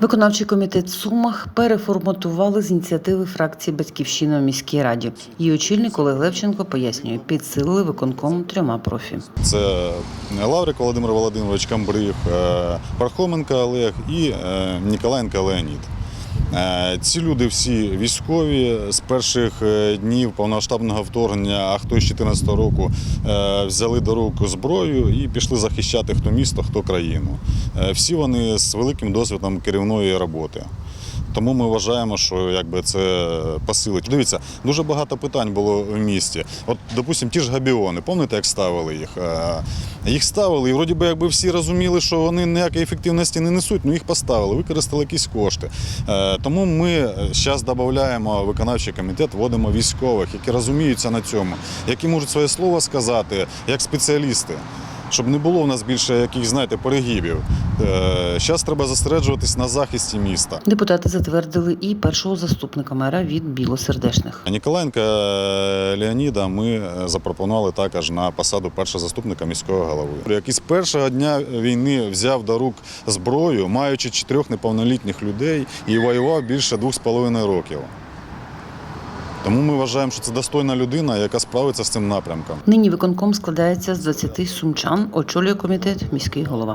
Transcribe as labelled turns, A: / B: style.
A: Виконавчий комітет Сумах переформатували з ініціативи фракції Батьківщина у міській раді. Її очільник Олег Левченко пояснює, підсилили виконком трьома профі.
B: Це Лаврик Володимир Володимирович Камбриг, е, Пархоменко Олег і е, Ніколаєнко Леонід. Е, Ці люди всі військові з перших е, днів повноштабного вторгнення, а хто з 2014 року е, взяли до рук зброю і пішли захищати хто місто, хто країну. Всі вони з великим досвідом керівної роботи. Тому ми вважаємо, що якби це посилить. Дивіться, дуже багато питань було в місті. От, допустимо, ті ж габіони, пам'ятаєте, як ставили їх? Е, Їх ставили, і вроді би якби всі розуміли, що вони ніякої ефективності не несуть, ну їх поставили, використали якісь кошти. Е, Тому ми зараз додаємо виконавчий комітет, вводимо військових, які розуміються на цьому, які можуть своє слово сказати як спеціалісти. Щоб не було у нас більше яких, знаєте, перегибів. Зараз треба зосереджуватись на захисті міста.
A: Депутати затвердили і першого заступника мера від білосердечних.
B: Ніколаєнка Леоніда ми е, запропонували також на посаду першого заступника міського голови, який з першого дня війни взяв до рук зброю, маючи чотирьох неповнолітніх людей і воював більше двох з половиною років. Тому ми вважаємо, що це достойна людина, яка справиться з цим напрямком.
A: Нині виконком складається з 20 сумчан, очолює комітет міський голова.